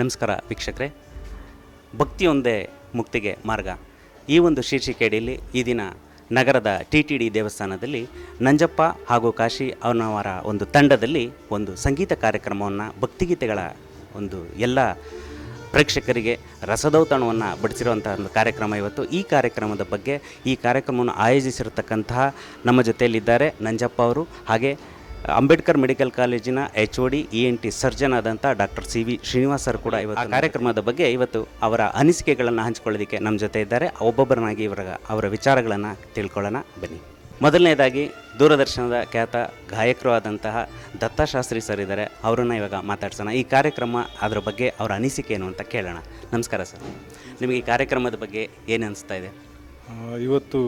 ನಮಸ್ಕಾರ ವೀಕ್ಷಕರೇ. ಭಕ್ತಿಯೊಂದೇ ಮುಕ್ತಿಗೆ ಮಾರ್ಗ. ಈ ಒಂದು ಶೀರ್ಷಿಕೆಯಡಿಯಲ್ಲಿ ಈ ದಿನ ನಗರದ ಟಿ ಟಿ ಡಿ ದೇವಸ್ಥಾನದಲ್ಲಿ ನಂಜಪ್ಪ ಹಾಗೂ ಕಾಶಿ ಅವನವರ ಒಂದು ತಂಡದಲ್ಲಿ ಒಂದು ಸಂಗೀತ ಕಾರ್ಯಕ್ರಮವನ್ನು ಭಕ್ತಿಗೀತೆಗಳ ಒಂದು ಎಲ್ಲ ಪ್ರೇಕ್ಷಕರಿಗೆ ರಸದೌತಣವನ್ನು ಬಡಿಸಿರುವಂಥ ಒಂದು ಕಾರ್ಯಕ್ರಮ ಇವತ್ತು. ಈ ಕಾರ್ಯಕ್ರಮದ ಬಗ್ಗೆ ಈ ಕಾರ್ಯಕ್ರಮವನ್ನು ಆಯೋಜಿಸಿರತಕ್ಕಂತಹ ನಮ್ಮ ಜೊತೆಯಲ್ಲಿದ್ದಾರೆ ನಂಜಪ್ಪ ಅವರು ಹಾಗೆ ಅಂಬೇಡ್ಕರ್ ಮೆಡಿಕಲ್ ಕಾಲೇಜಿನ H O D E N T surgeon ಆದಂಥ doctor C V Srinivas sir ಕೂಡ ಇವತ್ತು ಆ ಕಾರ್ಯಕ್ರಮದ ಬಗ್ಗೆ ಇವತ್ತು ಅವರ ಅನಿಸಿಕೆಗಳನ್ನು ಹಂಚಿಕೊಳ್ಳೋದಕ್ಕೆ ನಮ್ಮ ಜೊತೆ ಇದ್ದಾರೆ. ಒಬ್ಬೊಬ್ಬರನ್ನಾಗಿ ಇವರ ಅವರ ವಿಚಾರಗಳನ್ನು ತಿಳ್ಕೊಳ್ಳೋಣ. ಬನ್ನಿ. ಮೊದಲನೇದಾಗಿ ದೂರದರ್ಶನದ ಖ್ಯಾತ ಗಾಯಕರು ಆದಂತಹ ದತ್ತಾಶಾಸ್ತ್ರಿ ಸರ್ ಇದ್ದಾರೆ. ಅವರನ್ನು ಇವಾಗ ಮಾತಾಡ್ಸೋಣ. ಈ ಕಾರ್ಯಕ್ರಮ ಅದರ ಬಗ್ಗೆ ಅವರ ಅನಿಸಿಕೆ ಏನು ಅಂತ ಕೇಳೋಣ. ನಮಸ್ಕಾರ ಸರ್. ನಿಮಗೆ ಈ ಕಾರ್ಯಕ್ರಮದ ಬಗ್ಗೆ ಏನು ಅನಿಸ್ತಾ ಇದೆ? ಇವತ್ತು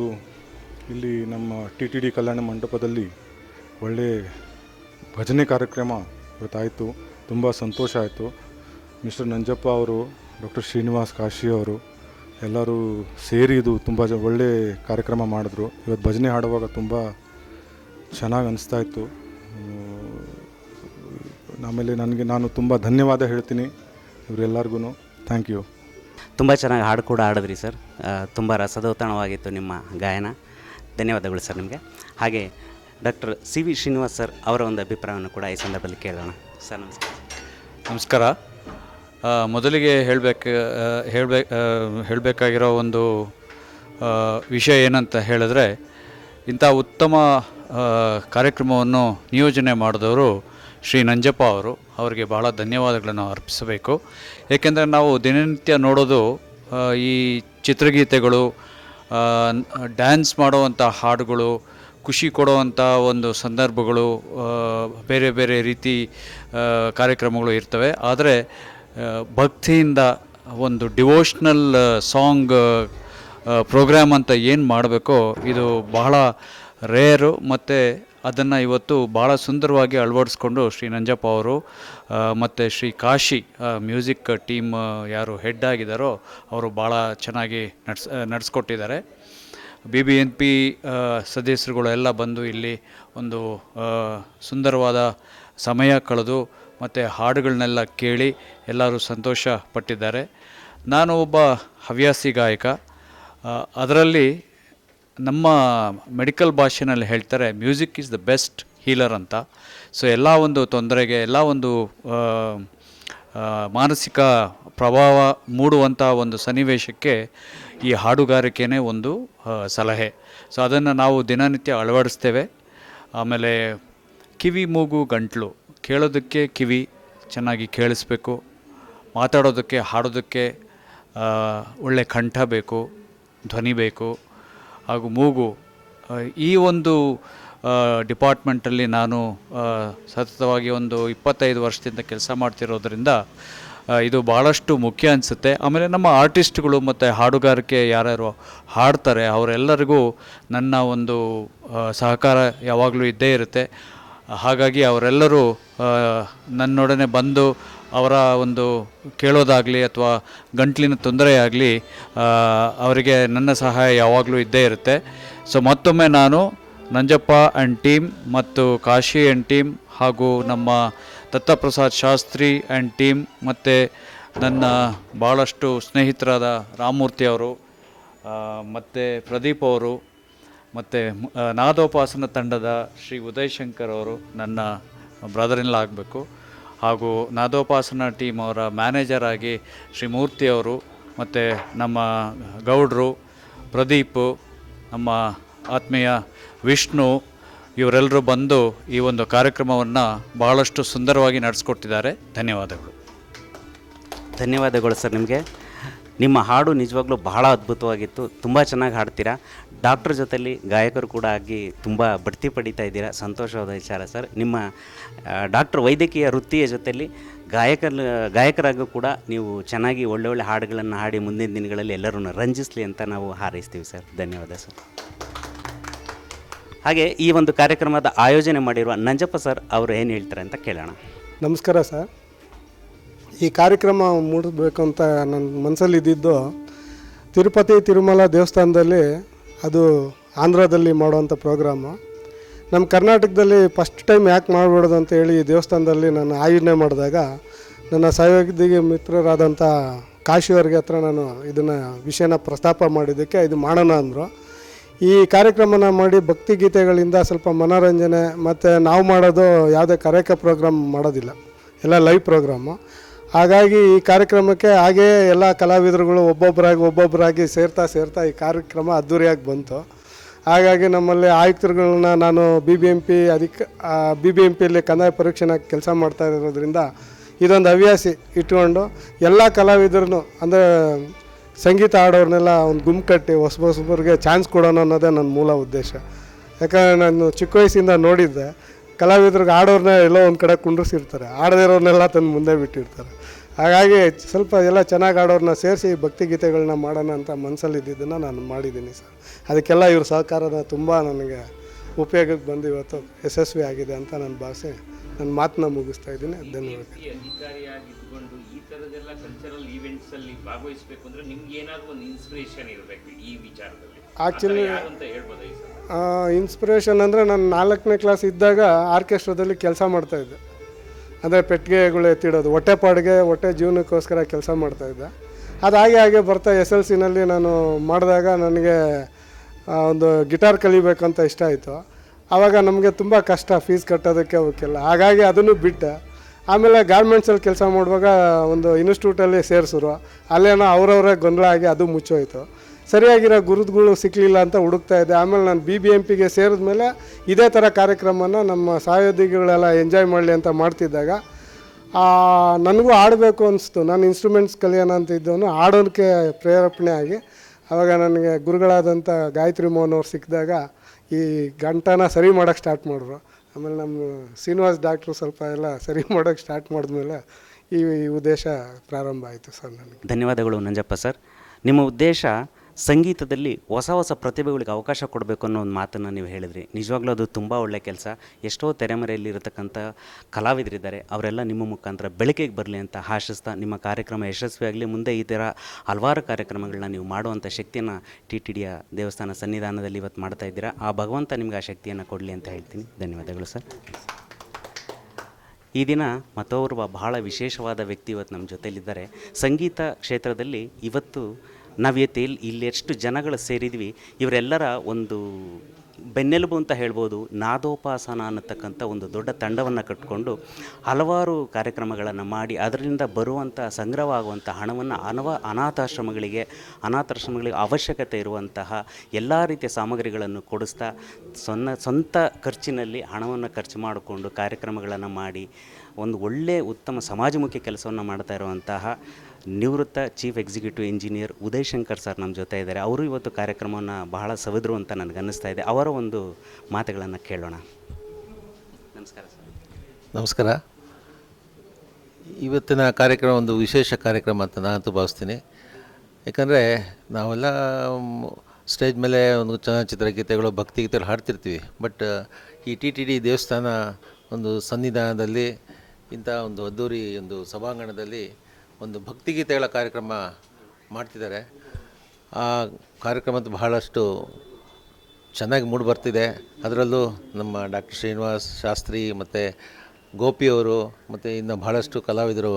ಇಲ್ಲಿ ನಮ್ಮ ಟಿ ಟಿ ಡಿ ಕಲ್ಯಾಣ ಮಂಟಪದಲ್ಲಿ ಒಳ್ಳೆ ಭಜನೆ ಕಾರ್ಯಕ್ರಮ ಇವತ್ತಾಯಿತು. ತುಂಬ ಸಂತೋಷ ಆಯಿತು. ಮಿಸ್ಟರ್ ನಂಜಪ್ಪ ಅವರು, ಡಾಕ್ಟರ್ ಶ್ರೀನಿವಾಸ್ ಕಾಶಿ ಅವರು ಎಲ್ಲರೂ ಸೇರಿ ಇದು ತುಂಬ ಜ ಒಳ್ಳೆ ಕಾರ್ಯಕ್ರಮ ಮಾಡಿದ್ರು. ಇವತ್ತು ಭಜನೆ ಹಾಡುವಾಗ ತುಂಬ ಚೆನ್ನಾಗಿ ಅನಿಸ್ತಾ ಇತ್ತು. ಆಮೇಲೆ ನನಗೆ ನಾನು ತುಂಬ ಧನ್ಯವಾದ ಹೇಳ್ತೀನಿ ಇವರೆಲ್ಲರಿಗೂ ಥ್ಯಾಂಕ್ ಯು. ತುಂಬ ಚೆನ್ನಾಗಿ ಹಾಡು ಕೂಡ ಹಾಡಿದ್ರಿ ಸರ್. ತುಂಬ ರಸದೌತಣವಾಗಿತ್ತು ನಿಮ್ಮ ಗಾಯನ. ಧನ್ಯವಾದಗಳು ಸರ್ ನಿಮಗೆ. ಹಾಗೆ doctor C V Srinivas sir ಅವರ ಒಂದು ಅಭಿಪ್ರಾಯವನ್ನು ಕೂಡ ಈ ಸಂದರ್ಭದಲ್ಲಿ ಕೇಳೋಣ. ಸರ್, ನಮಸ್ಕಾರ. ನಮಸ್ಕಾರ. ಮೊದಲಿಗೆ ಹೇಳಬೇಕು ಹೇಳಬೇಕು ಹೇಳಬೇಕಾಗಿರೋ ಒಂದು ವಿಷಯ ಏನಂತ ಹೇಳಿದ್ರೆ, ಇಂಥ ಉತ್ತಮ ಕಾರ್ಯಕ್ರಮವನ್ನು ನಿಯೋಜನೆ ಮಾಡಿದವರು ಶ್ರೀ ನಂಜಪ್ಪ ಅವರು. ಅವರಿಗೆ ಬಹಳ ಧನ್ಯವಾದಗಳನ್ನು ಅರ್ಪಿಸಬೇಕು. ಏಕೆಂದರೆ ನಾವು ದಿನನಿತ್ಯ ನೋಡೋದು ಈ ಚಿತ್ರಗೀತೆಗಳು ಡ್ಯಾನ್ಸ್ ಮಾಡುವಂಥ ಹಾಡುಗಳು ಖುಷಿ ಕೊಡುವಂಥ ಒಂದು ಸಂದರ್ಭಗಳು ಬೇರೆ ಬೇರೆ ರೀತಿ ಕಾರ್ಯಕ್ರಮಗಳು ಇರ್ತವೆ. ಆದರೆ ಭಕ್ತಿಯಿಂದ ಒಂದು ಡಿವೋಷ್ನಲ್ ಸಾಂಗ್ ಪ್ರೋಗ್ರಾಮ್ ಅಂತ ಏನು ಮಾಡಬೇಕೋ, ಇದು ಬಹಳ ರೇರು ಮತ್ತು ಅದನ್ನು ಇವತ್ತು ಭಾಳ ಸುಂದರವಾಗಿ ಅಳವಡಿಸ್ಕೊಂಡು ಶ್ರೀ ನಂಜಪ್ಪ ಅವರು ಮತ್ತು ಶ್ರೀ ಕಾಶಿ ಮ್ಯೂಸಿಕ್ ಟೀಮ್ ಯಾರು ಹೆಡ್ ಆಗಿದ್ದಾರೋ ಅವರು ಭಾಳ ಚೆನ್ನಾಗಿ ನಡ್ಸ್ ನಡೆಸ್ಕೊಟ್ಟಿದ್ದಾರೆ. ಬಿ ಬಿ ಎನ್ ಪಿ ಸದಸ್ಯರುಗಳು ಎಲ್ಲ ಬಂದು ಇಲ್ಲಿ ಒಂದು ಸುಂದರವಾದ ಸಮಯ ಕಳೆದು ಮತ್ತು ಹಾಡುಗಳನ್ನೆಲ್ಲ ಕೇಳಿ ಎಲ್ಲರೂ ಸಂತೋಷ ಪಟ್ಟಿದ್ದಾರೆ. ನಾನು ಒಬ್ಬ ಹವ್ಯಾಸಿ ಗಾಯಕ. ಅದರಲ್ಲಿ ನಮ್ಮ ಮೆಡಿಕಲ್ ಭಾಷೆನಲ್ಲಿ ಹೇಳ್ತಾರೆ, music is the best healer ಅಂತ. ಸೊ, ಎಲ್ಲ ಒಂದು ತೊಂದರೆಗೆ, ಎಲ್ಲ ಒಂದು ಮಾನಸಿಕ ಪ್ರಭಾವ ಮೂಡುವಂಥ ಒಂದು ಸನ್ನಿವೇಶಕ್ಕೆ ಈ ಹಾಡುಗಾರಿಕೆನೇ ಒಂದು ಸಲಹೆ. ಸೊ ಅದನ್ನು ನಾವು ದಿನನಿತ್ಯ ಅಳವಡಿಸ್ತೇವೆ. ಆಮೇಲೆ ಕಿವಿ, ಮೂಗು, ಗಂಟ್ಲು. ಕೇಳೋದಕ್ಕೆ ಕಿವಿ, ಚೆನ್ನಾಗಿ ಕೇಳಿಸ್ಬೇಕು. ಮಾತಾಡೋದಕ್ಕೆ, ಹಾಡೋದಕ್ಕೆ ಒಳ್ಳೆ ಕಂಠ ಬೇಕು, ಧ್ವನಿ ಬೇಕು. ಹಾಗೂ ಮೂಗು ಈ ಒಂದು ಡಿಪಾರ್ಟ್ಮೆಂಟಲ್ಲಿ ನಾನು ಸತತವಾಗಿ ಒಂದು ಇಪ್ಪತ್ತೈದು ವರ್ಷದಿಂದ ಕೆಲಸ ಮಾಡ್ತಿರೋದ್ರಿಂದ ಇದು ಭಾಳಷ್ಟು ಮುಖ್ಯ ಅನಿಸುತ್ತೆ. ಆಮೇಲೆ ನಮ್ಮ ಆರ್ಟಿಸ್ಟ್ಗಳು ಮತ್ತು ಹಾಡುಗಾರಿಕೆ ಯಾರ್ಯಾರು ಹಾಡ್ತಾರೆ, ಅವರೆಲ್ಲರಿಗೂ ನನ್ನ ಒಂದು ಸಹಕಾರ ಯಾವಾಗಲೂ ಇದ್ದೇ ಇರುತ್ತೆ. ಹಾಗಾಗಿ ಅವರೆಲ್ಲರೂ ನನ್ನೊಡನೆ ಬಂದು ಅವರ ಒಂದು ಕೇಳೋದಾಗಲಿ ಅಥವಾ ಗಂಟ್ಲಿನ ತೊಂದರೆ ಆಗಲಿ ಅವರಿಗೆ ನನ್ನ ಸಹಾಯ ಯಾವಾಗಲೂ ಇದ್ದೇ ಇರುತ್ತೆ. ಸೊ ಮತ್ತೊಮ್ಮೆ ನಾನು ನಂಜಪ್ಪ ಆ್ಯಂಡ್ ಟೀಮ್ ಮತ್ತು ಕಾಶಿ ಆ್ಯಂಡ್ ಟೀಮ್ ಹಾಗೂ ನಮ್ಮ ದತ್ತಪ್ರಸಾದ್ ಶಾಸ್ತ್ರಿ ಆ್ಯಂಡ್ ಟೀಮ್ ಮತ್ತು ನನ್ನ ಭಾಳಷ್ಟು ಸ್ನೇಹಿತರಾದ ರಾಮಮೂರ್ತಿ ಅವರು ಮತ್ತು ಪ್ರದೀಪ್ ಅವರು, ಮತ್ತು ನಾದೋಪಾಸನ ತಂಡದ ಶ್ರೀ ಉದಯ್ ಶಂಕರ್ ಅವರು ನನ್ನ ಬ್ರದರ್ ಇನ್ ಆಗಬೇಕು. ಹಾಗೂ ನಾದೋಪಾಸನ ಟೀಮ್ ಅವರ ಮ್ಯಾನೇಜರ್ ಆಗಿ ಶ್ರೀ ಮೂರ್ತಿ ಅವರು, ಮತ್ತು ನಮ್ಮ ಗೌಡ್ರು ಪ್ರದೀಪ್, ನಮ್ಮ ಆತ್ಮೀಯ ವಿಷ್ಣು ಇವರೆಲ್ಲರೂ ಬಂದು ಈ ಒಂದು ಕಾರ್ಯಕ್ರಮವನ್ನು ಬಹಳಷ್ಟು ಸುಂದರವಾಗಿ ನಡೆಸ್ಕೊಟ್ಟಿದ್ದಾರೆ. ಧನ್ಯವಾದಗಳು. ಧನ್ಯವಾದಗಳು ಸರ್ ನಿಮಗೆ. ನಿಮ್ಮ ಹಾಡು ನಿಜವಾಗ್ಲೂ ಬಹಳ ಅದ್ಭುತವಾಗಿತ್ತು. ತುಂಬ ಚೆನ್ನಾಗಿ ಹಾಡ್ತೀರಾ. ಡಾಕ್ಟರ್ ಜೊತೆಲಿ ಗಾಯಕರು ಕೂಡ ಆಗಿ ತುಂಬ ಬಡ್ತಿ ಪಡಿತಾ ಇದ್ದೀರಾ. ಸಂತೋಷವಾದ ವಿಚಾರ ಸರ್. ನಿಮ್ಮ ಡಾಕ್ಟರ್ ವೈದ್ಯಕೀಯ ವೃತ್ತಿಯ ಜೊತೆಲಿ ಗಾಯಕ ಗಾಯಕರಾಗೂ ಕೂಡ ನೀವು ಚೆನ್ನಾಗಿ ಒಳ್ಳೊಳ್ಳೆ ಹಾಡುಗಳನ್ನು ಹಾಡಿ ಮುಂದಿನ ದಿನಗಳಲ್ಲಿ ಎಲ್ಲರನ್ನು ರಂಜಿಸಲಿ ಅಂತ ನಾವು ಹಾರೈಸ್ತೀವಿ ಸರ್. ಧನ್ಯವಾದ ಸರ್. ಹಾಗೆ ಈ ಒಂದು ಕಾರ್ಯಕ್ರಮದ ಆಯೋಜನೆ ಮಾಡಿರುವ ನಂಜಪ್ಪ ಸರ್ ಅವರು ಏನು ಹೇಳ್ತಾರೆ ಅಂತ ಕೇಳೋಣ. ನಮಸ್ಕಾರ ಸರ್. ಈ ಕಾರ್ಯಕ್ರಮ ಮೂಡಿಸ್ಬೇಕು ಅಂತ ನನ್ನ ಮನಸ್ಸಲ್ಲಿ ಇದ್ದಿದ್ದು ತಿರುಪತಿ ತಿರುಮಲ ದೇವಸ್ಥಾನದಲ್ಲಿ ಅದು ಆಂಧ್ರದಲ್ಲಿ ಮಾಡುವಂಥ ಪ್ರೋಗ್ರಾಮು. ನಮ್ಮ ಕರ್ನಾಟಕದಲ್ಲಿ ಫಸ್ಟ್ ಟೈಮ್ ಯಾಕೆ ಮಾಡಬಾರ್ದು ಅಂತ ಹೇಳಿ ಈ ದೇವಸ್ಥಾನದಲ್ಲಿ ನಾನು ಆಯೋಜನೆ ಮಾಡಿದಾಗ ನನ್ನ ಸಹಯೋಗಿಗೆ ಮಿತ್ರರಾದಂಥ ಕಾಶಿಯವರಿಗೆ ಹತ್ರ ನಾನು ಇದನ್ನು ವಿಷಯನ ಪ್ರಸ್ತಾಪ ಮಾಡಿದ್ದಕ್ಕೆ ಇದು ಮಾಡೋಣ ಅಂದರು. ಈ ಕಾರ್ಯಕ್ರಮನ ಮಾಡಿ ಭಕ್ತಿ ಗೀತೆಗಳಿಂದ ಸ್ವಲ್ಪ ಮನೋರಂಜನೆ ಮತ್ತು ನಾವು ಮಾಡೋದು ಯಾವುದೇ ಕರೆಕ ಪ್ರೋಗ್ರಾಮ್ ಮಾಡೋದಿಲ್ಲ. ಎಲ್ಲ ಲೈವ್ ಪ್ರೋಗ್ರಾಮು. ಹಾಗಾಗಿ ಈ ಕಾರ್ಯಕ್ರಮಕ್ಕೆ ಹಾಗೇ ಎಲ್ಲ ಕಲಾವಿದರುಗಳು ಒಬ್ಬೊಬ್ಬರಾಗಿ ಒಬ್ಬೊಬ್ಬರಾಗಿ ಸೇರ್ತಾ ಸೇರ್ತಾ ಈ ಕಾರ್ಯಕ್ರಮ ಅದ್ಧೂರಿಯಾಗಿ ಬಂತು. ಹಾಗಾಗಿ ನಮ್ಮಲ್ಲಿ ಆಯುಕ್ತರುಗಳನ್ನ ನಾನು ಬಿ ಬಿ ಎಂ ಪಿ ಅಧಿಕ ಬಿ ಬಿ ಎಂ ಪಿಯಲ್ಲಿ ಕಂದಾಯ ಪರೀಕ್ಷೆನ ಕೆಲಸ ಮಾಡ್ತಾ ಇರೋದ್ರಿಂದ ಇದೊಂದು ಹವ್ಯಾಸಿ ಇಟ್ಕೊಂಡು ಎಲ್ಲ ಕಲಾವಿದರನ್ನು ಅಂದರೆ ಸಂಗೀತ ಆಡೋರ್ನೆಲ್ಲ ಒಂದು ಗುಂಪು ಕಟ್ಟಿ ಹೊಸ ಹೊಸಬರಿಗೆ ಚಾನ್ಸ್ ಕೊಡೋಣ ಅನ್ನೋದೇ ನನ್ನ ಮೂಲ ಉದ್ದೇಶ. ಯಾಕಂದರೆ ನಾನು ಚಿಕ್ಕ ವಯಸ್ಸಿಂದ ನೋಡಿದ್ದೆ, ಕಲಾವಿದ್ರಿಗೆ ಆಡೋರ್ನ ಎಲ್ಲೋ ಒಂದು ಕಡೆ ಕುಂಡ್ರಿಸಿರ್ತಾರೆ, ಆಡದೇ ಇರೋರ್ನೆಲ್ಲ ತಂದು ಮುಂದೆ ಬಿಟ್ಟಿರ್ತಾರೆ. ಹಾಗಾಗಿ ಸ್ವಲ್ಪ ಎಲ್ಲ ಚೆನ್ನಾಗಿ ಆಡೋರನ್ನ ಸೇರಿಸಿ ಭಕ್ತಿಗೀತೆಗಳನ್ನ ಮಾಡೋಣ ಅಂತ ಮನಸ್ಸಲ್ಲಿದ್ದನ್ನು ನಾನು ಮಾಡಿದ್ದೀನಿ ಸರ್. ಅದಕ್ಕೆಲ್ಲ ಇವ್ರ ಸಹಕಾರನ ತುಂಬ ನನಗೆ ಉಪಯೋಗಕ್ಕೆ ಬಂದು ಇವತ್ತು ಯಶಸ್ವಿ ಆಗಿದೆ ಅಂತ ನನ್ನ ಭಾಷೆ ನನ್ನ ಮಾತನ್ನ ಮುಗಿಸ್ತಾ ಇದ್ದೀನಿ. ಧನ್ಯವಾದ ಥರದ್ದೆಲ್ಲ ಕಲ್ಚರಲ್ ಈವೆಂಟ್ಸ್ ಅಲ್ಲಿ ಭಾಗವಹಿಸಬೇಕು ಅಂದ್ರೆ ನಿಮ್ಗೆ ಏನಾದರೂ ಒಂದು ಇನ್ಸ್ಪಿರೇಷನ್ ಇರಬೇಕು ಈ ವಿಚಾರದಲ್ಲಿ? ಆಕ್ಚುಲಿ ಯಾರು ಅಂತ ಹೇಳ್ಬೋದಾ ಈ ಸರ್ ಇನ್ಸ್ಪಿರೇಷನ್ ಅಂದರೆ ನಾನು ನಾಲ್ಕನೇ ಕ್ಲಾಸ್ ಇದ್ದಾಗ ಆರ್ಕೆಸ್ಟ್ರಾದಲ್ಲಿ ಕೆಲಸ ಮಾಡ್ತಾಯಿದ್ದೆ ಅಂದರೆ ಪೆಟ್ಟಿಗೆಗಳು ಎತ್ತಿಡೋದು ಹೊಟ್ಟೆಪಾಡಿಗೆ ಹೊಟ್ಟೆ ಜೀವನಕ್ಕೋಸ್ಕರ ಕೆಲಸ ಮಾಡ್ತಾಯಿದ್ದೆ ಅದು ಹಾಗೆ ಹಾಗೆ ಬರ್ತಾ ಎಸ್ ಎಲ್ ಸಿನಲ್ಲಿ ನಾನು ಮಾಡಿದಾಗ ನನಗೆ ಆ, ಒಂದು ಗಿಟಾರ್ ಕಲಿಬೇಕಂತ ಇಷ್ಟ ಆಯಿತು. ಆವಾಗ ನಮಗೆ ತುಂಬ ಕಷ್ಟ ಫೀಸ್ ಕಟ್ಟೋದಕ್ಕೆ ಅವಕ್ಕೆಲ್ಲ. ಹಾಗಾಗಿ ಅದನ್ನು ಬಿಟ್ಟೆ. ಆಮೇಲೆ ಗಾರ್ಮೆಂಟ್ಸಲ್ಲಿ ಕೆಲಸ ಮಾಡುವಾಗ ಒಂದು ಇನ್ಸ್ಟಿಟ್ಯೂಟಲ್ಲಿ ಸೇರಿಸಿದ್ರು ಅಲ್ಲೇನೋ ಅವರವರೇ ಗೊಂದಲ ಆಗಿ ಅದು ಮುಚ್ಚೋಯ್ತು. ಸರಿಯಾಗಿರೋ ಗುರುದ್ಗಳು ಸಿಕ್ಕಲಿಲ್ಲ ಅಂತ ಹುಡುಕ್ತಾ ಇದ್ದೆ. ಆಮೇಲೆ ನಾನು ಬಿ ಬಿ ಎಂ ಪಿಗೆ ಸೇರಿದ್ಮೇಲೆ ಇದೇ ಥರ ಕಾರ್ಯಕ್ರಮನ ನಮ್ಮ ಸಹೋದ್ಯೋಗಿಗಳೆಲ್ಲ ಎಂಜಾಯ್ ಮಾಡಲಿ ಅಂತ ಮಾಡ್ತಿದ್ದಾಗ ನನಗೂ ಆಡಬೇಕು ಅನಿಸ್ತು. ನಾನು ಇನ್ಸ್ಟ್ರೂಮೆಂಟ್ಸ್ ಕಲಿಯೋಣ ಅಂತ ಇದ್ದವನು ಆಡೋದಕ್ಕೆ ಪ್ರೇರೇಪಣೆ ಆಗಿ ಆವಾಗ ನನಗೆ ಗುರುಗಳಾದಂಥ ಗಾಯತ್ರಿ ಮೋಹನ್ ಅವ್ರು ಸಿಕ್ಕಿದಾಗ ಈ ಗಂಟನ ಸರಿ ಮಾಡೋಕ್ಕೆ ಸ್ಟಾರ್ಟ್ ಮಾಡಿದ್ರು. ಆಮೇಲೆ ನಮ್ಮ ಶ್ರೀನಿವಾಸ್ ಡಾಕ್ಟ್ರು ಸ್ವಲ್ಪ ಎಲ್ಲ ಸರಿ ಮಾಡೋಕ್ಕೆ ಸ್ಟಾರ್ಟ್ ಮಾಡಿದ್ಮೇಲೆ ಈ ಉದ್ದೇಶ ಪ್ರಾರಂಭ ಆಯಿತು ಸರ್ ನನಗೆ. ಧನ್ಯವಾದಗಳು ನಂಜಪ್ಪ ಸರ್. ನಿಮ್ಮ ಉದ್ದೇಶ ಸಂಗೀತದಲ್ಲಿ ಹೊಸ ಹೊಸ ಪ್ರತಿಭೆಗಳಿಗೆ ಅವಕಾಶ ಕೊಡಬೇಕು ಅನ್ನೋ ಒಂದು ಮಾತನ್ನು ನೀವು ಹೇಳಿದ್ರಿ. ನಿಜವಾಗ್ಲೂ ಅದು ತುಂಬ ಒಳ್ಳೆಯ ಕೆಲಸ. ಎಷ್ಟೋ ತೆರೆಮರೆಯಲ್ಲಿ ಇರತಕ್ಕಂಥ ಕಲಾವಿದರಿದ್ದಾರೆ. ಅವರೆಲ್ಲ ನಿಮ್ಮ ಮುಖಾಂತರ ಬೆಳಕಿಗೆ ಬರಲಿ ಅಂತ ಆಶಿಸ್ತಾ ನಿಮ್ಮ ಕಾರ್ಯಕ್ರಮ ಯಶಸ್ವಿಯಾಗಲಿ, ಮುಂದೆ ಈ ಥರ ಹಲವಾರು ಕಾರ್ಯಕ್ರಮಗಳನ್ನ ನೀವು ಮಾಡುವಂಥ ಶಕ್ತಿಯನ್ನು ಟಿ ಟಿ ಡಿಯ ದೇವಸ್ಥಾನ ಸನ್ನಿಧಾನದಲ್ಲಿ ಇವತ್ತು ಮಾಡ್ತಾ ಇದ್ದೀರಾ. ಆ ಭಗವಂತ ನಿಮ್ಗೆ ಆ ಶಕ್ತಿಯನ್ನು ಕೊಡಲಿ ಅಂತ ಹೇಳ್ತೀನಿ. ಧನ್ಯವಾದಗಳು ಸರ್. ಈ ದಿನ ಮತ್ತೋರ್ವ ಬಹಳ ವಿಶೇಷವಾದ ವ್ಯಕ್ತಿ ಇವತ್ತು ನಮ್ಮ ಜೊತೆಯಲ್ಲಿದ್ದಾರೆ ಸಂಗೀತ ಕ್ಷೇತ್ರದಲ್ಲಿ ಇವತ್ತು ನಾವು ಇವತ್ತು ಇಲ್ಲಿ ಇಲ್ಲಿ ಎಷ್ಟು ಜನಗಳು ಸೇರಿದ್ವಿ, ಇವರೆಲ್ಲರ ಒಂದು ಬೆನ್ನೆಲುಬು ಅಂತ ಹೇಳ್ಬೋದು, ನಾದೋಪಾಸನ ಅನ್ನತಕ್ಕಂಥ ಒಂದು ದೊಡ್ಡ ತಂಡವನ್ನು ಕಟ್ಟಿಕೊಂಡು ಹಲವಾರು ಕಾರ್ಯಕ್ರಮಗಳನ್ನು ಮಾಡಿ, ಅದರಿಂದ ಬರುವಂಥ ಸಂಗ್ರಹವಾಗುವಂಥ ಹಣವನ್ನು ಅನವ ಅನಾಥಾಶ್ರಮಗಳಿಗೆ ಅನಾಥಾಶ್ರಮಗಳಿಗೆ ಅವಶ್ಯಕತೆ ಇರುವಂತಹ ಎಲ್ಲ ರೀತಿಯ ಸಾಮಗ್ರಿಗಳನ್ನು ಕೊಡಿಸ್ತಾ, ಸೊನ್ನ ಸ್ವಂತ ಖರ್ಚಿನಲ್ಲಿ ಹಣವನ್ನು ಖರ್ಚು ಮಾಡಿಕೊಂಡು ಕಾರ್ಯಕ್ರಮಗಳನ್ನು ಮಾಡಿ, ಒಂದು ಒಳ್ಳೆಯ ಉತ್ತಮ ಸಮಾಜಮುಖಿ ಕೆಲಸವನ್ನು ಮಾಡ್ತಾ ಇರುವಂತಹ ನಿವೃತ್ತ chief executive engineer Uday Shankar sir ನಮ್ಮ ಜೊತೆ ಇದ್ದಾರೆ. ಅವರು ಇವತ್ತು ಕಾರ್ಯಕ್ರಮವನ್ನು ಬಹಳ ಸವಿದ್ರು ಅಂತ ನನಗೆ ಅನ್ನಿಸ್ತಾ ಇದೆ. ಅವರ ಒಂದು ಮಾತುಗಳನ್ನು ಕೇಳೋಣ. ನಮಸ್ಕಾರ ಸರ್. ನಮಸ್ಕಾರ. ಇವತ್ತಿನ ಕಾರ್ಯಕ್ರಮ ಒಂದು ವಿಶೇಷ ಕಾರ್ಯಕ್ರಮ ಅಂತ ನಾನಂತೂ ಭಾವಿಸ್ತೀನಿ. ಯಾಕಂದರೆ ನಾವೆಲ್ಲ ಸ್ಟೇಜ್ ಮೇಲೆ ಒಂದು ಚಲನಚಿತ್ರ ಗೀತೆಗಳು, ಭಕ್ತಿ ಗೀತೆಗಳು ಹಾಡ್ತಿರ್ತೀವಿ. ಬಟ್, ಈ ಟಿ ಟಿ ಡಿ ದೇವಸ್ಥಾನ ಒಂದು ಸನ್ನಿಧಾನದಲ್ಲಿ ಇಂಥ ಒಂದು ಅದ್ದೂರಿ ಒಂದು ಸಭಾಂಗಣದಲ್ಲಿ ಒಂದು ಭಕ್ತಿಗೀತೆಗಳ ಕಾರ್ಯಕ್ರಮ ಮಾಡ್ತಿದ್ದಾರೆ. ಆ ಕಾರ್ಯಕ್ರಮದ ಬಹಳಷ್ಟು ಚೆನ್ನಾಗಿ ಮೂಡಿ ಬರ್ತಿದೆ. ಅದರಲ್ಲೂ ನಮ್ಮ ಡಾಕ್ಟರ್ ಶ್ರೀನಿವಾಸ್ ಶಾಸ್ತ್ರಿ ಮತ್ತು ಗೋಪಿಯವರು ಮತ್ತು ಇನ್ನು ಬಹಳಷ್ಟು ಕಲಾವಿದರು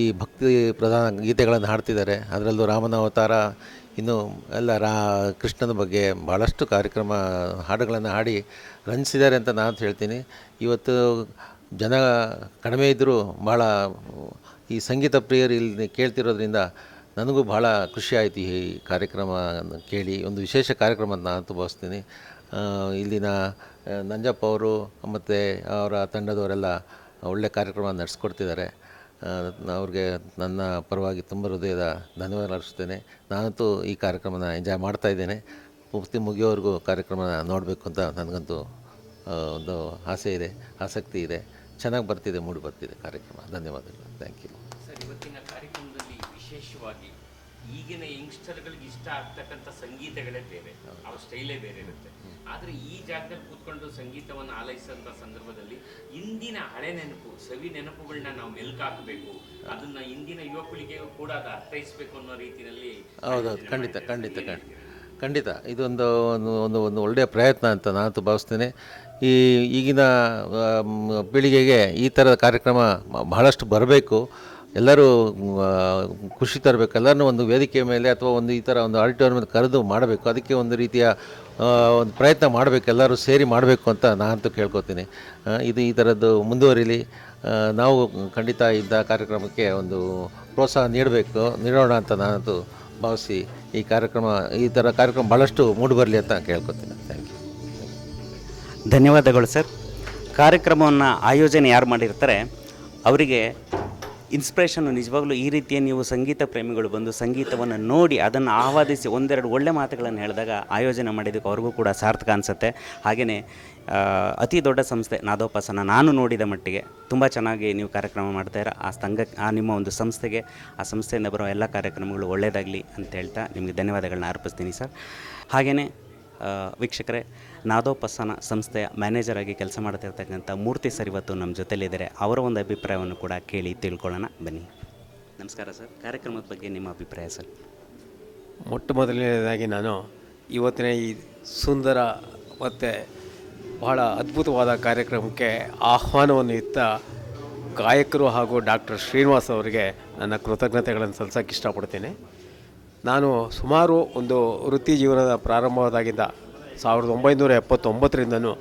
ಈ ಭಕ್ತಿ ಪ್ರಧಾನ ಗೀತೆಗಳನ್ನು ಹಾಡ್ತಿದ್ದಾರೆ. ಅದರಲ್ಲೂ ರಾಮನ ಅವತಾರ ಇನ್ನು ಎಲ್ಲ ರಾ ಕೃಷ್ಣನ ಬಗ್ಗೆ ಭಾಳಷ್ಟು ಕಾರ್ಯಕ್ರಮ ಹಾಡುಗಳನ್ನು ಹಾಡಿ ರಂಜಿಸಿದ್ದಾರೆ ಅಂತ ನಾನು ಹೇಳ್ತೀನಿ. ಇವತ್ತು ಜನ ಕಡಿಮೆ ಇದ್ದರೂ ಭಾಳ ಈ ಸಂಗೀತ ಪ್ರಿಯರು ಇಲ್ಲಿ ಕೇಳ್ತಿರೋದ್ರಿಂದ ನನಗೂ ಭಾಳ ಖುಷಿ ಆಯಿತು ಈ ಕಾರ್ಯಕ್ರಮ ಕೇಳಿ. ಒಂದು ವಿಶೇಷ ಕಾರ್ಯಕ್ರಮ ಅಂತ ನಾನು ಭಾವಿಸ್ತೀನಿ ಆ, ಇಲ್ಲಿನ ನಂಜಪ್ಪ ಅವರು ಮತ್ತು ಅವರ ತಂಡದವರೆಲ್ಲ ಒಳ್ಳೆ ಕಾರ್ಯಕ್ರಮ ನಡೆಸ್ಕೊಡ್ತಿದ್ದಾರೆ. ಅವ್ರಿಗೆ ನನ್ನ ಪರವಾಗಿ ತುಂಬ ಹೃದಯದ ಧನ್ಯವಾದ ಅರ್ಪಿಸ್ತೇನೆ. ನಾನಂತೂ ಈ ಕಾರ್ಯಕ್ರಮನ ಎಂಜಾಯ್ ಮಾಡ್ತಾ ಇದ್ದೇನೆ. ಪೂರ್ತಿ ಮುಗಿಯೋವರೆಗೂ ಕಾರ್ಯಕ್ರಮ ನೋಡಬೇಕು ಅಂತ ನನಗಂತೂ ಒಂದು ಆಸೆ ಇದೆ ಆಸಕ್ತಿ ಇದೆ. ಚೆನ್ನಾಗಿ ಬರ್ತಿದೆ ಮೂಡಿ ಬರ್ತಿದೆ ಕಾರ್ಯಕ್ರಮ. ಧನ್ಯವಾದಗಳು. ಥ್ಯಾಂಕ್ ಯು ಸರ್ ಇವತ್ತಿನ ಕಾರ್ಯಕ್ರಮದಲ್ಲಿ ವಿಶೇಷವಾಗಿ ಈಗಿನ ಯಂಗ್ಸ್ಟರ್ಗಳಿಗೆ ಇಷ್ಟ ಆಗ್ತಕ್ಕಂಥ ಸಂಗೀತಗಳೇ ಬೇರೆ. ಅವ್ರ ಸ್ಟೈಲೇ ಬೇರೆ ಇರುತ್ತೆ. ಆದರೆ ಈ ಜಾಗದಲ್ಲಿ ಕೂತ್ಕೊಂಡು ಸಂಗೀತವನ್ನು ಆಲೈಸಂತ ಸಂದರ್ಭದಲ್ಲಿ ಇಂದಿನ ಹಳೆ ನೆನಪು ಸವಿ ನೆನಪುಗಳನ್ನ ನಾವು ಮೆಲ್ಕು ಹಾಕಬೇಕು ಅದನ್ನ ಇಂದಿನ ಯುವಕಳಿಗೆ ಕೂಡ ಅದು ಅರ್ಥೈಸಬೇಕು ಅನ್ನೋ ರೀತಿಯಲ್ಲಿ ಹೌದೌದು. ಖಂಡಿತ ಖಂಡಿತ ಖಂಡಿತ. ಖಂಡಿತ. ಇದೊಂದು ಒಂದು ಒಂದು ಒಂದು ಒಳ್ಳೆಯ ಪ್ರಯತ್ನ ಅಂತ ನಾನು ಭಾವಿಸ್ತೇನೆ. ಈ ಈಗಿನ ಪೀಳಿಗೆಗೆ ಈ ಥರದ ಕಾರ್ಯಕ್ರಮ ಬಹಳಷ್ಟು ಬರಬೇಕು. ಎಲ್ಲರೂ ಖುಷಿ ತರಬೇಕು. ಎಲ್ಲರನ್ನೂ ಒಂದು ವೇದಿಕೆ ಮೇಲೆ ಅಥವಾ ಒಂದು ಈ ಥರ ಒಂದು ಆಡಿಟೋರಿಯಂ ಕರೆದು ಮಾಡಬೇಕು. ಅದಕ್ಕೆ ಒಂದು ರೀತಿಯ ಒಂದು ಪ್ರಯತ್ನ ಮಾಡಬೇಕು. ಎಲ್ಲರೂ ಸೇರಿ ಮಾಡಬೇಕು ಅಂತ ನಾನಂತೂ ಕೇಳ್ಕೊತೀನಿ. ಇದು ಈ ಥರದ್ದು ಮುಂದುವರಿಲಿ. ನಾವು ಖಂಡಿತ ಇದ್ದ ಕಾರ್ಯಕ್ರಮಕ್ಕೆ ಒಂದು ಪ್ರೋತ್ಸಾಹ ನೀಡಬೇಕು, ನೀಡೋಣ ಅಂತ ನಾನಂತೂ ಭಾವಿಸಿ ಈ ಕಾರ್ಯಕ್ರಮ, ಈ ಥರ ಕಾರ್ಯಕ್ರಮ ಭಾಳಷ್ಟು ಮೂಡಿಬರಲಿ ಅಂತ ಕೇಳ್ಕೊತೀನಿ. ಧನ್ಯವಾದಗಳು, ಸರ್. ಕಾರ್ಯಕ್ರಮವನ್ನು ಆಯೋಜನೆ ಯಾರು ಮಾಡಿರ್ತಾರೆ, ಅವರಿಗೆ ಇನ್ಸ್ಪಿರೇಷನ್ನು ನಿಜವಾಗ್ಲೂ ಈ ರೀತಿಯ ನೀವು ಸಂಗೀತ ಪ್ರೇಮಿಗಳು ಬಂದು ಸಂಗೀತವನ್ನು ನೋಡಿ ಅದನ್ನು ಆಹ್ವಾದಿಸಿ ಒಂದೆರಡು ಒಳ್ಳೆ ಮಾತುಗಳನ್ನು ಹೇಳಿದಾಗ ಆಯೋಜನೆ ಮಾಡಿದ್ದಕ್ಕೆ ಅವ್ರಿಗೂ ಕೂಡ ಸಾರ್ಥಕ ಅನಿಸುತ್ತೆ. ಹಾಗೆಯೇ ಅತಿ ದೊಡ್ಡ ಸಂಸ್ಥೆ ನಾದೋಪಾಸನ ನಾನು ನೋಡಿದ ಮಟ್ಟಿಗೆ ತುಂಬ ಚೆನ್ನಾಗಿ ನೀವು ಕಾರ್ಯಕ್ರಮ ಮಾಡ್ತಾಯಿರ ಆ ಸಂಘ, ಆ ನಿಮ್ಮ ಒಂದು ಸಂಸ್ಥೆಗೆ, ಆ ಸಂಸ್ಥೆಯಿಂದ ಬರೋ ಎಲ್ಲ ಕಾರ್ಯಕ್ರಮಗಳು ಒಳ್ಳೆಯದಾಗಲಿ ಅಂತ ಹೇಳ್ತಾ ನಿಮಗೆ ಧನ್ಯವಾದಗಳನ್ನ ಅರ್ಪಿಸ್ತೀನಿ, ಸರ್. ಹಾಗೆಯೇ ವೀಕ್ಷಕರೇ ನಾದೋಪಸನ ಸಂಸ್ಥೆಯ ಮ್ಯಾನೇಜರ್ ಆಗಿ ಕೆಲಸ ಮಾಡ್ತಿರ್ತಕ್ಕಂಥ ಮೂರ್ತಿ ಸರ್ ಇವತ್ತು ನಮ್ಮ ಜೊತೆಲಿದ್ದಾರೆ. ಅವರ ಒಂದು ಅಭಿಪ್ರಾಯವನ್ನು ಕೂಡ ಕೇಳಿ ತಿಳ್ಕೊಳ್ಳೋಣ. ಬನ್ನಿ. ನಮಸ್ಕಾರ ಸರ್. ಕಾರ್ಯಕ್ರಮದ ಬಗ್ಗೆ ನಿಮ್ಮ ಅಭಿಪ್ರಾಯ ಸರ್? ಮೊಟ್ಟ ಮೊದಲನೇದಾಗಿ ನಾನು ಇವತ್ತಿನ ಈ ಸುಂದರ ಮತ್ತು ಬಹಳ ಅದ್ಭುತವಾದ ಕಾರ್ಯಕ್ರಮಕ್ಕೆ ಆಹ್ವಾನವನ್ನು ಇತ್ತ ಗಾಯಕರು ಹಾಗೂ ಡಾಕ್ಟರ್ ಶ್ರೀನಿವಾಸ್ ಅವರಿಗೆ ನನ್ನ ಕೃತಜ್ಞತೆಗಳನ್ನು ಸಲ್ಲಿಸೋಕ್ಕೆ ಇಷ್ಟಪಡ್ತೀನಿ. ನಾನು ಸುಮಾರು ಒಂದು ವೃತ್ತಿ ಜೀವನದ ಪ್ರಾರಂಭವಾದಾಗಿಂದ ಸಾವಿರದ ಒಂಬೈನೂರ ಎಪ್ಪತ್ತೊಂಬತ್ತರಿಂದನೂ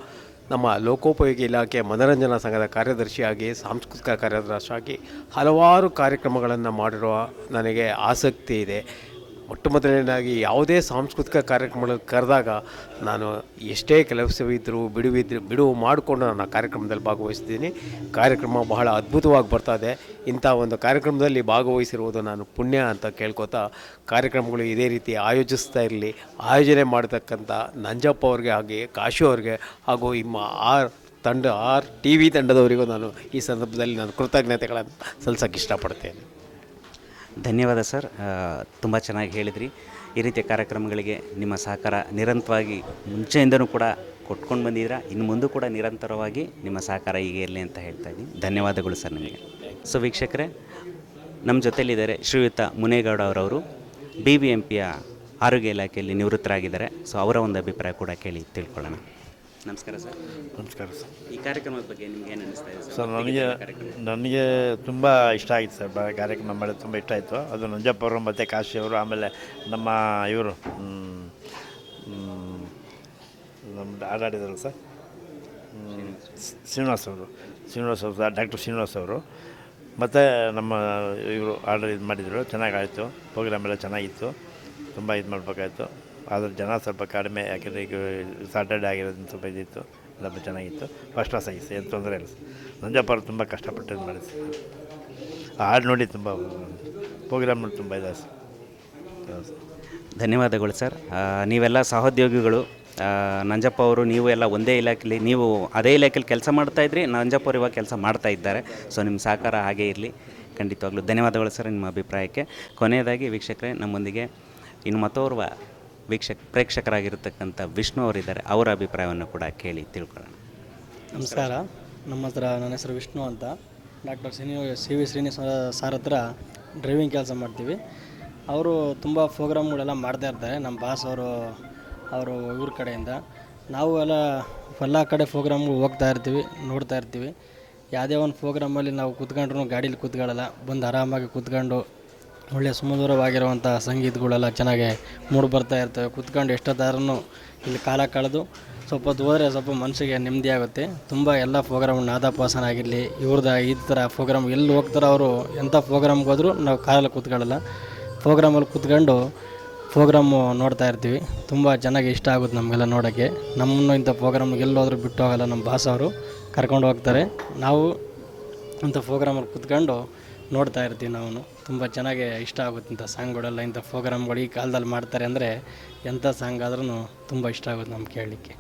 ನಮ್ಮ ಲೋಕೋಪಯೋಗಿ ಇಲಾಖೆ ಮನರಂಜನಾ ಸಂಘದ ಕಾರ್ಯದರ್ಶಿಯಾಗಿ, ಸಾಂಸ್ಕೃತಿಕ ಕಾರ್ಯದರ್ಶಿಯಾಗಿ ಹಲವಾರು ಕಾರ್ಯಕ್ರಮಗಳನ್ನು ಮಾಡಿರುವ ನನಗೆ ಆಸಕ್ತಿ ಇದೆ. ಮೊಟ್ಟ ಮೊದಲನೇದಾಗಿ ಯಾವುದೇ ಸಾಂಸ್ಕೃತಿಕ ಕಾರ್ಯಕ್ರಮಗಳು ಕರೆದಾಗ ನಾನು ಎಷ್ಟೇ ಕೆಲಸವಿದ್ದರೂ ಬಿಡುವಿದ್ರು ಬಿಡುವು ಮಾಡಿಕೊಂಡು ನಾನು ಆ ಕಾರ್ಯಕ್ರಮದಲ್ಲಿ ಭಾಗವಹಿಸ್ತೀನಿ. ಕಾರ್ಯಕ್ರಮ ಬಹಳ ಅದ್ಭುತವಾಗಿ ಇದೆ. ಇಂಥ ಒಂದು ಕಾರ್ಯಕ್ರಮದಲ್ಲಿ ಭಾಗವಹಿಸಿರುವುದು ನಾನು ಪುಣ್ಯ ಅಂತ ಕೇಳ್ಕೊತಾ ಕಾರ್ಯಕ್ರಮಗಳು ಇದೇ ರೀತಿ ಆಯೋಜಿಸ್ತಾ ಇರಲಿ. ಆಯೋಜನೆ ಮಾಡತಕ್ಕಂಥ ನಂಜಪ್ಪ ಅವ್ರಿಗೆ ಹಾಗೆ ಕಾಶು ಅವ್ರಿಗೆ ಹಾಗೂ ನಿಮ್ಮ ಆರ್ ತಂಡ, ಆರ್ ಟಿ ವಿ ತಂಡದವರಿಗೂ ನಾನು ಈ ಸಂದರ್ಭದಲ್ಲಿ ನಾನು ಕೃತಜ್ಞತೆಗಳನ್ನು ಸಲ್ಲಿಸೋಕ್ಕೆ ಇಷ್ಟಪಡ್ತೇನೆ. ಧನ್ಯವಾದ ಸರ್. ತುಂಬ ಚೆನ್ನಾಗಿ ಹೇಳಿದ್ರಿ. ಈ ರೀತಿಯ ಕಾರ್ಯಕ್ರಮಗಳಿಗೆ ನಿಮ್ಮ ಸಹಕಾರ ನಿರಂತರವಾಗಿ ಮುಂಚೆಯಿಂದನೂ ಕೂಡ ಕೊಟ್ಕೊಂಡು ಬಂದಿದ್ದೀರಾ. ಇನ್ನು ಮುಂದೂ ಕೂಡ ನಿರಂತರವಾಗಿ ನಿಮ್ಮ ಸಹಕಾರ ಹೀಗೆ ಇರಲಿ ಅಂತ ಹೇಳ್ತಾ ಇದ್ದೀನಿ. ಧನ್ಯವಾದಗಳು ಸರ್ ನಿಮಗೆ. ಸೊ ವೀಕ್ಷಕರೇ, ನಮ್ಮ ಜೊತೆಯಲ್ಲಿದ್ದಾರೆ ಶ್ರೀಯುತ ಮುನೇಗೌಡ ಅವರವರು. ಬಿ ಬಿ ಎಂ ಪಿಯ ಆರೋಗ್ಯ ಇಲಾಖೆಯಲ್ಲಿ ನಿವೃತ್ತರಾಗಿದ್ದಾರೆ. ಸೊ ಅವರ ಒಂದು ಅಭಿಪ್ರಾಯ ಕೂಡ ಕೇಳಿ ತಿಳ್ಕೊಳ್ಳೋಣ. ನಮಸ್ಕಾರ ಸರ್. ನಮಸ್ಕಾರ ಸರ್. ಈ ಕಾರ್ಯಕ್ರಮದ ಬಗ್ಗೆ ನಿಮ್ಗೆ ಏನು ಅನ್ನಿಸ್ತಾ ಇದೆ ಸರ್? ನನಗೆ ನನಗೆ ತುಂಬ ಇಷ್ಟ ಆಯಿತು ಸರ್ ಬ ಕಾರ್ಯಕ್ರಮ ಮಾಡಿ ತುಂಬ ಇಷ್ಟ ಆಯಿತು. ಅದು ನಂಜಪ್ಪ ಅವರು ಮತ್ತು ಕಾಶಿ ಅವರು ಆಮೇಲೆ ನಮ್ಮ ಇವರು ನಮ್ಮ ಆಡಾಡಿದ್ರಲ್ಲ ಸರ್? ಹ್ಮ್, ಶ್ರೀನಿವಾಸ್ ಅವರು ಶ್ರೀನಿವಾಸ್ ಅವರು ಡಾಕ್ಟರ್ ಶ್ರೀನಿವಾಸ್ ಅವರು. ಮತ್ತು ನಮ್ಮ ಇವರು ಆರ್ಡರ್ ಇದು ಮಾಡಿದರು ಚೆನ್ನಾಗಾಯಿತು. ಪ್ರೋಗ್ರಾಮ್ ಎಲ್ಲ ಚೆನ್ನಾಗಿತ್ತು. ತುಂಬ ಇದು ಮಾಡಬೇಕಾಯ್ತು. ಆದರೆ ಜನ ಸ್ವಲ್ಪ ಕಡಿಮೆ, ಯಾಕೆಂದರೆ ಈಗ ಸಾಟರ್ಡೆ ಆಗಿರೋದ್ರಿಂದ ಸ್ವಲ್ಪ ಇದಿತ್ತು ಸ್ವಲ್ಪ ಚೆನ್ನಾಗಿತ್ತು. ಫಸ್ಟ್ ಕ್ಲಾಸ್ ಆಗಿತ್ತು, ಏನು ತೊಂದರೆ ಇಲ್ಲ. ನಂಜಪ್ಪ ತುಂಬ ಕಷ್ಟಪಟ್ಟು ಮಾಡಿಸಿ ಹಾಡು ನೋಡಿ ತುಂಬ ಪ್ರೋಗ್ರಾಮ್ ನೋಡಿ ತುಂಬ ಇದೆ ಸರ್. ಧನ್ಯವಾದಗಳು ಸರ್. ನೀವೆಲ್ಲ ಸಹೋದ್ಯೋಗಿಗಳು. ನಂಜಪ್ಪ ಅವರು, ನೀವು ಎಲ್ಲ ಒಂದೇ ಇಲಾಖೆಯಲ್ಲಿ ನೀವು ಅದೇ ಇಲಾಖೆಯಲ್ಲಿ ಕೆಲಸ ಮಾಡ್ತಾಯಿದ್ರಿ ನಂಜಪ್ಪ ಅವರು ಇವಾಗ ಕೆಲಸ ಮಾಡ್ತಾ ಇದ್ದಾರೆ. ಸೊ ನಿಮ್ಮ ಸಹಕಾರ ಹಾಗೇ ಇರಲಿ. ಖಂಡಿತವಾಗ್ಲೂ ಧನ್ಯವಾದಗಳು ಸರ್ ನಿಮ್ಮ ಅಭಿಪ್ರಾಯಕ್ಕೆ. ಕೊನೆಯದಾಗಿ ವೀಕ್ಷಕರೇ, ನಮ್ಮೊಂದಿಗೆ ಇನ್ನು ಮತ್ತೋರ್ವ ವೀಕ್ಷಕ ಪ್ರೇಕ್ಷಕರಾಗಿರ್ತಕ್ಕಂಥ ವಿಷ್ಣು ಅವರಿದ್ದಾರೆ, ಅವರ ಅಭಿಪ್ರಾಯವನ್ನು ಕೂಡ ಕೇಳಿ ತಿಳ್ಕೊಳ್ಳೋಣ. ನಮಸ್ಕಾರ, ನಮ್ಮ ಹತ್ರ ನನ್ನ ಹೆಸರು ವಿಷ್ಣು ಅಂತ. Doctor Srini C V Srinivasa sir ಹತ್ರ ಡ್ರೈವಿಂಗ್ ಕೆಲಸ ಮಾಡ್ತೀವಿ. ಅವರು ತುಂಬ ಪ್ರೋಗ್ರಾಮ್ಗಳೆಲ್ಲ ಮಾಡ್ತಾ ಇರ್ತಾರೆ, ನಮ್ಮ ಬಾಸ್ ಅವರು ಅವರು ಇವ್ರ ಕಡೆಯಿಂದ. ನಾವು ಎಲ್ಲ ಎಲ್ಲ ಕಡೆ ಪ್ರೋಗ್ರಾಮ್ಗೆ ಹೋಗ್ತಾ ಇರ್ತೀವಿ, ನೋಡ್ತಾ ಇರ್ತೀವಿ. ಯಾವುದೇ ಒಂದು ಪ್ರೋಗ್ರಾಮಲ್ಲಿ ನಾವು ಕೂತ್ಕೊಂಡ್ರು, ಗಾಡೀಲಿ ಕೂತ್ಕೊಳ್ಳಲ್ಲ, ಬಂದು ಆರಾಮಾಗಿ ಕೂತ್ಕೊಂಡು ಒಳ್ಳೆಯ ಸುಮಧುರವಾಗಿರುವಂಥ ಸಂಗೀತಗಳೆಲ್ಲ ಚೆನ್ನಾಗಿ ಮೂಡಿ ಬರ್ತಾ ಇರ್ತವೆ. ಕೂತ್ಕೊಂಡು ಎಷ್ಟೊತ್ತಾದ್ರೂ ಇಲ್ಲಿ ಕಾಲ ಕಳೆದು ಸ್ವಲ್ಪ ಹೊತ್ತು ಹೋದರೆ ಸ್ವಲ್ಪ ಮನಸ್ಸಿಗೆ ನೆಮ್ಮದಿ ಆಗುತ್ತೆ. ತುಂಬ ಎಲ್ಲ ಪ್ರೋಗ್ರಾಮ್ ನಾದಾಪಾಸನ ಆಗಿರಲಿ ಇವ್ರದ್ದು ಈ ಥರ ಪ್ರೋಗ್ರಾಮ್ ಎಲ್ಲಿ ಹೋಗ್ತಾರೋ ಅವರು ಎಂಥ ಪ್ರೋಗ್ರಾಮ್ಗೆ ಹೋದರೂ ನಾವು ಕಾಲಲ್ಲಿ ಕೂತ್ಕೊಳ್ಳಲ್ಲ. ಪ್ರೋಗ್ರಾಮಲ್ಲಿ ಕೂತ್ಕೊಂಡು ಪ್ರೋಗ್ರಾಮು ನೋಡ್ತಾ ಇರ್ತೀವಿ. ತುಂಬ ಚೆನ್ನಾಗಿ ಇಷ್ಟ ಆಗುತ್ತೆ ನಮಗೆಲ್ಲ ನೋಡೋಕ್ಕೆ. ನಮ್ಮನ್ನು ಇಂಥ ಪ್ರೋಗ್ರಾಮ್ಗೆ ಎಲ್ಲೋದ್ರೂ ಬಿಟ್ಟು ಹೋಗಲ್ಲ ನಮ್ಮ ಬಾಸ್ ಅವರು ಕರ್ಕೊಂಡು ಹೋಗ್ತಾರೆ. ನಾವು ಇಂಥ ಪ್ರೋಗ್ರಾಮಲ್ಲಿ ಕೂತ್ಕೊಂಡು ನೋಡ್ತಾ ಇರ್ತೀವಿ ನಾವು. ತುಂಬ ಚೆನ್ನಾಗಿ ಇಷ್ಟ ಆಗುತ್ತೆ ಇಂಥ ಸಾಂಗ್ಗಳೆಲ್ಲ ಇಂಥ ಪ್ರೋಗ್ರಾಮ್ಗಳು ಈ ಕಾಲದಲ್ಲಿ ಮಾಡ್ತಾರೆ ಅಂದರೆ ಎಂಥ ಸಾಂಗ್ ಆದ್ರೂ ತುಂಬ ಇಷ್ಟ ಆಗುತ್ತೆ ನಮ್ಗೆ ಕೇಳಲಿಕ್ಕೆ.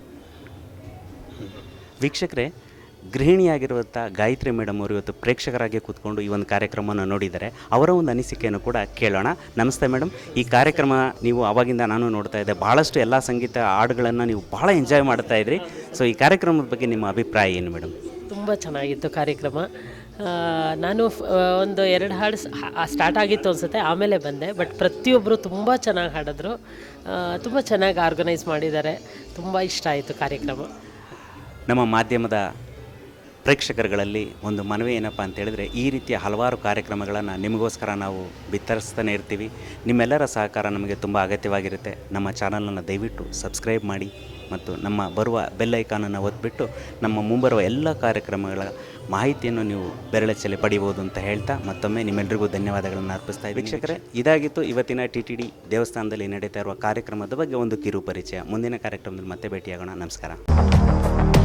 ವೀಕ್ಷಕರೇ ಗೃಹಿಣಿಯಾಗಿರುವಂಥ ಗಾಯತ್ರಿ ಮೇಡಮ್ ಅವರು ಇವತ್ತು ಪ್ರೇಕ್ಷಕರಾಗಿ ಕೂತ್ಕೊಂಡು ಈ ಒಂದು ಕಾರ್ಯಕ್ರಮವನ್ನು ನೋಡಿದ್ದಾರೆ. ಅವರ ಒಂದು ಅನಿಸಿಕೆಯನ್ನು ಕೂಡ ಕೇಳೋಣ. ನಮಸ್ತೆ ಮೇಡಮ್. ಈ ಕಾರ್ಯಕ್ರಮ ನೀವು ಅವಾಗಿಂದ ನಾನು ನೋಡ್ತಾ ಇದ್ದೆ. ಭಾಳಷ್ಟು ಎಲ್ಲ ಸಂಗೀತ ಹಾಡುಗಳನ್ನು ನೀವು ಭಾಳ ಎಂಜಾಯ್ ಮಾಡ್ತಾ ಇದ್ರಿ. ಸೊ ಈ ಕಾರ್ಯಕ್ರಮದ ಬಗ್ಗೆ ನಿಮ್ಮ ಅಭಿಪ್ರಾಯ ಏನು ಮೇಡಮ್? ತುಂಬ ಚೆನ್ನಾಗಿತ್ತು ಕಾರ್ಯಕ್ರಮ. ನಾನು ಒಂದು ಎರಡು ಹಾಡು ಸ್ಟಾರ್ಟ್ ಆಗಿತ್ತು ಅನಿಸುತ್ತೆ, ಆಮೇಲೆ ಬಂದೆ ಬಟ್ ಪ್ರತಿಯೊಬ್ಬರು ತುಂಬ ಚೆನ್ನಾಗಿ ಹಾಡಿದ್ರು. ತುಂಬ ಚೆನ್ನಾಗಿ ಆರ್ಗನೈಸ್ ಮಾಡಿದ್ದಾರೆ. ತುಂಬ ಇಷ್ಟ ಆಯಿತು ಕಾರ್ಯಕ್ರಮ. ನಮ್ಮ ಮಾಧ್ಯಮದ ಪ್ರೇಕ್ಷಕರುಗಳಲ್ಲಿ ಒಂದು ಮನವಿ ಏನಪ್ಪ ಅಂತ ಹೇಳಿದ್ರೆ, ಈ ರೀತಿಯ ಹಲವಾರು ಕಾರ್ಯಕ್ರಮಗಳನ್ನು ನಿಮಗೋಸ್ಕರ ನಾವು ಬಿತ್ತರಿಸ್ತಾನೆ ಇರ್ತೀವಿ. ನಿಮ್ಮೆಲ್ಲರ ಸಹಕಾರ ನಮಗೆ ತುಂಬ ಅಗತ್ಯವಾಗಿರುತ್ತೆ. ನಮ್ಮ ಚಾನಲನ್ನು ದಯವಿಟ್ಟು ಸಬ್ಸ್ಕ್ರೈಬ್ ಮಾಡಿ. ಮತ್ತು ನಮ್ಮ ಬರುವ ಬೆಲ್ ಐಕಾನನ್ನು ಒತ್ತಿಬಿಟ್ಟು ನಮ್ಮ ಮುಂಬರುವ ಎಲ್ಲ ಕಾರ್ಯಕ್ರಮಗಳ ಮಾಹಿತಿಯನ್ನು ನೀವು ಬೆರಳಚ್ಚಲ್ಲಿ ಪಡಿಬೋದು ಅಂತ ಹೇಳ್ತಾ ಮತ್ತೊಮ್ಮೆ ನಿಮ್ಮೆಲ್ಲರಿಗೂ ಧನ್ಯವಾದಗಳನ್ನು ಅರ್ಪಿಸ್ತಾ ಇದ್ದೀನಿ. ವೀಕ್ಷಕರೇ ಇದಾಗಿತ್ತು ಇವತ್ತಿನ ಟಿ ಟಿ ಡಿ ದೇವಸ್ಥಾನದಲ್ಲಿ ನಡೀತಾ ಇರುವ ಕಾರ್ಯಕ್ರಮದ ಬಗ್ಗೆ ಒಂದು ಕಿರು ಪರಿಚಯ ಮುಂದಿನ ಕಾರ್ಯಕ್ರಮದಲ್ಲಿ ಮತ್ತೆ ಭೇಟಿಯಾಗೋಣ. ನಮಸ್ಕಾರ.